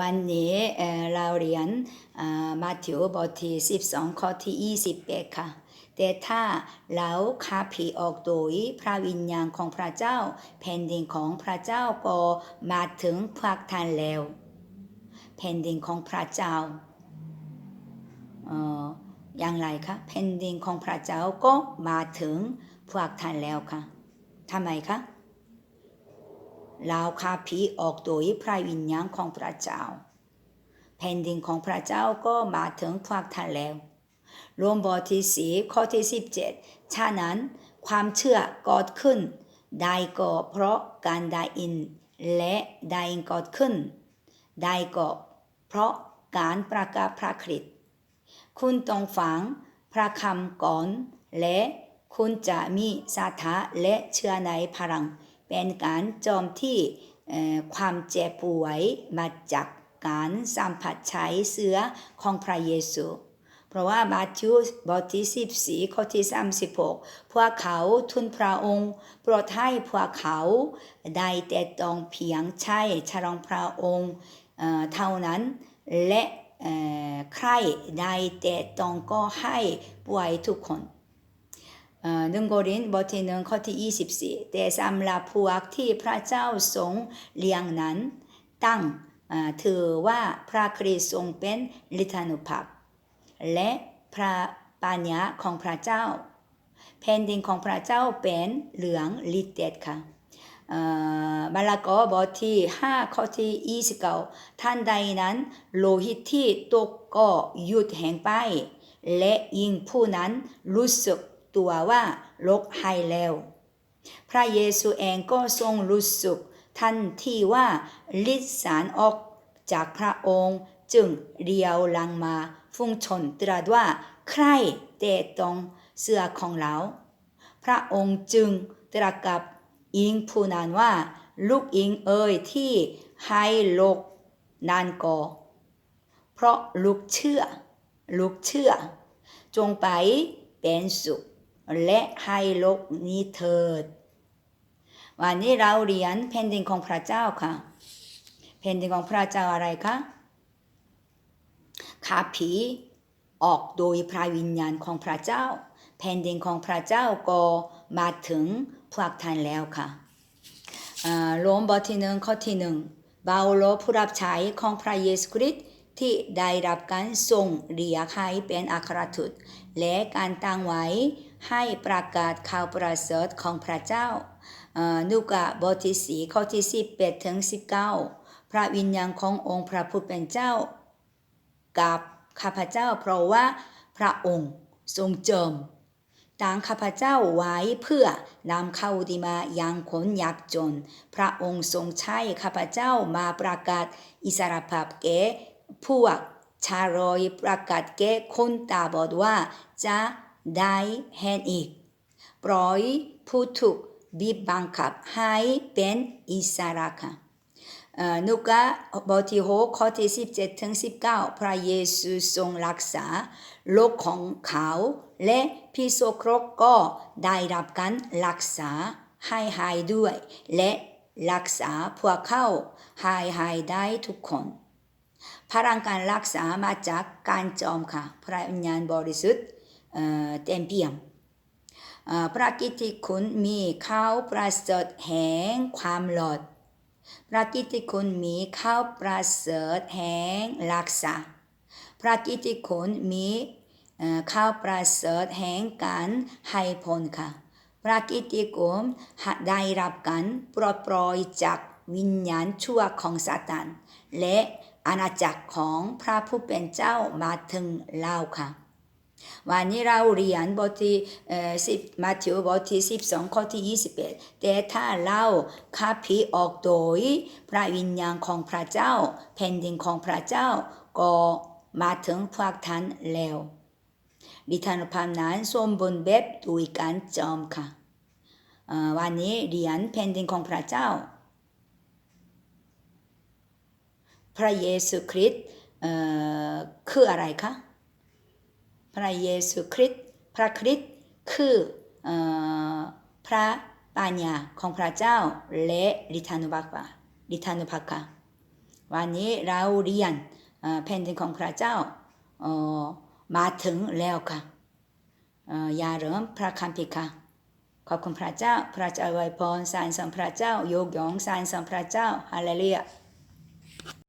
วันนี้เราเรียนอ่ามัทธิวบทที่12 ข้อที่21ค่ะ แต่ถ้าเราคาผีออกโดยพระวิญญาณของพระเจ้าแผ่นดินของพระเจ้าก็มาถึงพวกท่านแล้วแผ่นดินของพระเจ้าเอ่ออย่างไรคะแผ่นดินของพระเจ้าก็มาถึงพวกท่านแล้วค่ะทำไมคะ เราคาผีออกโดยพระวิญญาณของพระเจ้า แผ่นดินของพระเจ้าก็มาถึงพวกท่านแล้วรวมบทที่สีข้อที่สิบเจ็ดฉะนั้นความเชื่อเกิดขึ้น ได้ก็เพราะการได้ยิน และได้ยินเกิดขึ้น ได้ก็เพราะการประกาศพระคริสต์คุณต้องฟังพระคำก่อนและคุณจะมีศรัทธาและเชื่อในพลัง เป็นการโจมที่ความเจ็บป่วยมาจากการสัมผัสใช้เสื้อของพระเยซู เพราะว่ามัทธิวบทที่14ข้อที่36พวกเขาทุนพระองค์โปรดให้พวกเขาได้แต่ต้องเพียงใช้ฉลองพระองค์เท่านั้นและเอ่อใครได้แต่ต้องก็ให้ป่วยทุกคน เอ่อหนึ่งโกรินบทที่หนึ่งข้อที่24แต่สำหรับพวกที่พระเจ้าทรงเลี้ยงนั้นตั้งเอ่อถือว่าพระคริสต์ทรงเป็นฤทธานุภาพและพระปัญญาของพระเจ้าแผ่นดินของพระเจ้าเป็นเหลืองฤทธิ์เดชค่ะเอ่อมาระโกอบทที่5ข้อที่29ท่านใดนั้น โลหิตที่ตกก็หยุดแห่งไป และยิ่งผู้นั้นรู้สึก ตัวว่าโรคหายแล้ว พระเยซูเองก็ทรงรู้สึกทันทีว่าฤทธิสารออกจากพระองค์จึงเรียวหลังมาฟุ้งชนตรัสว่าใครแต่ต้องเสื้อของเรา พระองค์จึงตรัสกับอิงผู้นั้นว่า ลูกอิงเอ่ยที่ให้ลกนานก่อเพราะลูกเชื่อ ลูกเชื่อ จงไปเป็นสุข และให้โลกนี้เถิด วันนี้เราเรียนแผ่นดินของพระเจ้าค่ะแผ่นดินของพระเจ้าอะไรคะขาผีออกโดยพระวิญญาณของพระเจ้า แผ่นดินของพระเจ้าก็มาถึงพวกท่านแล้วค่ะอ่าโรมบทที่หนึ่งข้อที่หนึ่งเปาโลผู้รับใช้ของพระเยซูคริสต์ที่ได้รับการทรงเรียกให้เป็นอัครทูตและการตั้งไว้ ให้ประกาศข่าวประเสริฐของพระเจ้าลูกาบทที่สีข้อที่สิบแปดถึงสิบเก้าพระวิญญาณขององค์พระผู้เป็นเจ้า กับข้าพเจ้าเพราะว่าพระองค์ทรงเจิมตั้งข้าพเจ้าไว้เพื่อนำเข้าดีมายังคนยากจน พระองค์ทรงใช้ข้าพเจ้ามาประกาศอิสรภาพแก่พวกชาโรยประกาศแก่คนตาบอดว่าจะ ได้เห็นอีก ปล่อยผู้ถูกบีบบังคับให้เป็นอิสระค่ะนุกะบทที่หกข้อที่สิบเจ็ดถึงสิบเก้าพระเยซูทรงรักษาโรคของเขา และพิโซโครกก็ได้รับการรักษาให้หายด้วย และรักษาพวกเขาให้หายได้ทุกคน พลังการรักษามาจากการจอมค่ะ พระวิญญาณบริสุทธิ์ เต็มเปี่ยมเอ่อพระกิติคุณมีข้าวประเสริฐแห่งความหลอดพระกิติคุณมีข้าวประเสริฐแห่งรักษาพระกิติคุณมีเข้าวประเสริฐแห่งการให้พลค่ะพระกิติคุณได้รับการปลดปล่อยจากวิญญาณชั่วของซาตานและอาณาจักรของพระผู้เป็นเจ้ามาถึงเราค่ะ วันนี้เราเรียนบทที่เอ่อสิบมัทธิวบทที่สิบสองข้อที่ยี่สิบเอ็ดแต่ถ้าเราข้าผีออกโดยพระวิญญาณของพระเจ้าแผ่นดินของพระเจ้าก็มาถึงพวกท่านแล้วดิธานุภาพนั้นสมบูรณ์แบบด้วยการจอมค่ะวันนี้เรียนแผ่นดินของพระเจ้า พระเยซูคริสต์เอ่อคืออะไรคะ ระเยซูคริสต์พระคริสต์คือออพระปัญญาของพระเจ้าและฤทานุภาพฤทานุภาค่ะวันนี้เราเรียนเอ่อแผ่นดินของพระเจ้าออมาถึงแล้วค่ะอย่าเริ่มพระคัมภีร์ค่ะขอบคุณพระเจ้า พระเจ้าอวยพรสรรสริญพระเจ้า โยกยองสรรสริญพระเจ้าฮาเลลูยา